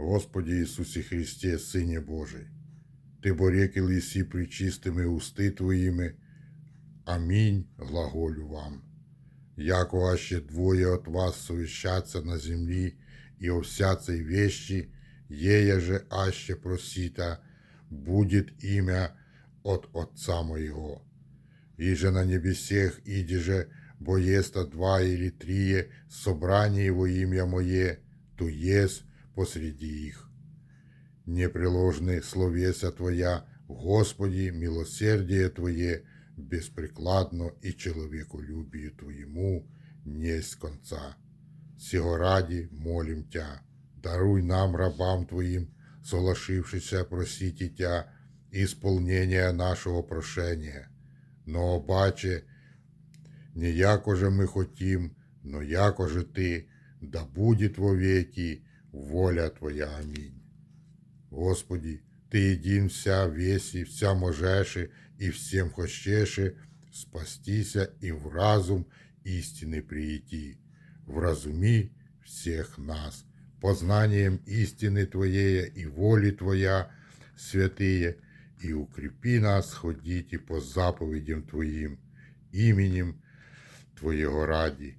Господи Ісусі Христе, Сине Божий, Ти борекил лісі причистими усти Твоїми. Амінь, глаголю вам. Яко аще двоє от вас совещаться на землі и о всяцей вещи, ея же аще просита, будет имя от Отца моего. И же на небесех иди же, бо еста два или трие собрание во имя Мое, то есть посреди их. Непреложны словеса Твоя, Господи, милосердие Твое, беспрекладно и человеколюбию Твоему несть конца. Сего ради молим Тя, даруй нам, рабам Твоим, солошившися просити Тя, исполнение нашего прошения. Но обаче, не яко же мы хотим, но яко же Ты, да будет вовеки воля Твоя. Аминь. Господи, Ты един вся веси, вся можеши и всем хочеши спастися и в разум истины прийти. Вразуми всех нас познанием истины Твоей и воли Твоя, святые, и укрепи нас ходить по заповедям Твоим, именем Твоего ради.